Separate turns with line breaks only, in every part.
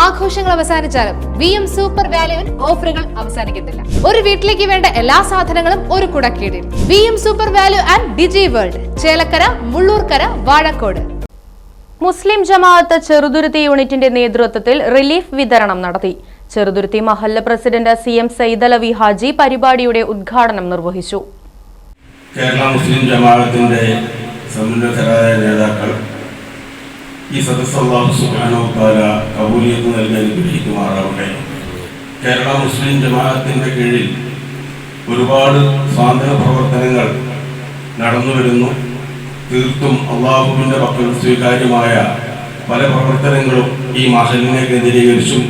ആഘോഷങ്ങൾ അവസാനിച്ചാലും V M super വാല്യുവിൽ ഓഫറുകൾ അവസാനിക്കുന്നില്ല ഒരു വീട്ടിലേക്ക് വേണ്ട എല്ലാ സാധനങ്ങളും ഒരു കുടക്കീടിൽ. V M super value and digi world Chelakkara Mullurkara Vazhakkode.
Muslim Jamaat Cheruthuruthy യൂണിറ്റിന്റെ നേതൃത്വത്തിൽ റിലീഫ് വിതരണം നടത്തി. Cheruthuruthy മഹല്ല president C M Saidalavi Haji പരിപാടിയുടെ ഉദ്ഘാടനം നിർവഹിച്ചു.
കേരള മുസ്ലിം ജമാഅത്തിന്റെ സമുന്നതരായ നേതാക്കൾ ഈ സദസ് അള്ളാഹു സുബാനോ തആല കബൂലിയത്ത് നൽകി അനുഗ്രഹിക്കുമാറാവട്ടെ. കേരള മുസ്ലിം ജമാഅത്തിന്റെ കീഴിൽ ഒരുപാട് സ്വാതന്ത്ര്യ പ്രവർത്തനങ്ങൾ നടന്നു വരുന്നു. തീർത്തും അള്ളാഹുവിന്റെ പക്കൽ സ്വീകാര്യമായ പല പ്രവർത്തനങ്ങളും ഈ മഹലിനെ കേന്ദ്രീകരിച്ചും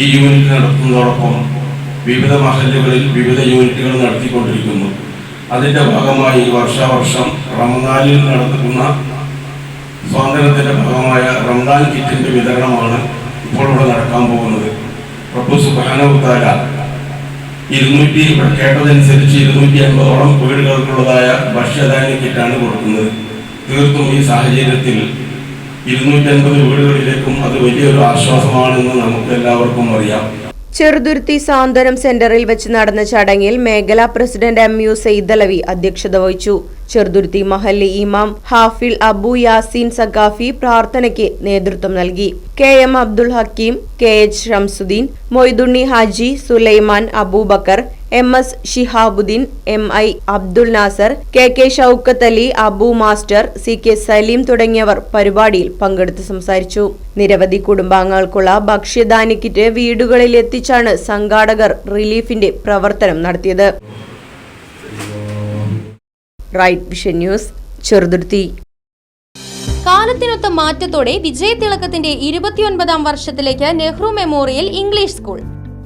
ഈ യൂണിറ്റ് നടത്തുന്നതോടൊപ്പം വിവിധ മഹലുകളിൽ വിവിധ യൂണിറ്റുകൾ നടത്തിക്കൊണ്ടിരിക്കുന്നു. അതിന്റെ ഭാഗമായി വർഷാവർഷം റമദാനിൽ നടത്തുന്ന സ്വാതന്ത്ര്യത്തിന്റെ ഭാഗമായ റംദാൻ കിറ്റിന്റെ വിതരണമാണ് ഇപ്പോൾ ഇവിടെ നടക്കാൻ പോകുന്നത്. പ്രഭു സുബാനവുത്താല ഇരുന്നൂറ്റി ഇവിടെ കേട്ടതനുസരിച്ച് ഇരുന്നൂറ്റി അൻപതോളം വീടുകൾക്കുള്ളതായ ഭക്ഷ്യധാന്യ കിറ്റാണ് കൊടുക്കുന്നത്. തീർത്തും ഈ സാഹചര്യത്തിൽ ഇരുന്നൂറ്റി അൻപത് വീടുകളിലേക്കും അത് വലിയൊരു ആശ്വാസമാണെന്ന് നമുക്ക് എല്ലാവർക്കും അറിയാം.
ചെറുതുരുത്തി സാന്ത്വനം സെന്ററിൽ വെച്ച് നടന്ന ചടങ്ങിൽ മേഖലാ പ്രസിഡന്റ് എം യു സെയ്ദലവി അധ്യക്ഷത വഹിച്ചു. ചെറുതുരുത്തി മഹല്ലി ഇമാം ഹാഫിൽ അബു യാസീൻ സഖാഫി പ്രാർത്ഥനയ്ക്ക് നേതൃത്വം നൽകി. K M Abdul Hakeem K H Shamsuddin Moidunni Haji Sulaiman Abubakar M S Shihabuddin M I Abdul Nasar K K Shoukath Ali Abu master C K Saleem തുടങ്ങിയവർ പരിപാടിയിൽ പങ്കെടുത്ത് സംസാരിച്ചു. നിരവധി കുടുംബാംഗങ്ങൾക്കുള്ള ഭക്ഷ്യധാന്യ കിറ്റ് വീടുകളിൽ എത്തിച്ചാണ് സംഘാടകർ റിലീഫിന്റെ പ്രവർത്തനം നടത്തിയത്. റൈറ്റ് വിഷൻ ന്യൂസ്
കാലത്തിനൊത്ത മാറ്റത്തോടെ വിജയതിളക്കത്തിന്റെ ഇരുപത്തിയൊൻപതാം വർഷത്തിലേക്ക് നെഹ്റു മെമ്മോറിയൽ ഇംഗ്ലീഷ് സ്കൂൾ.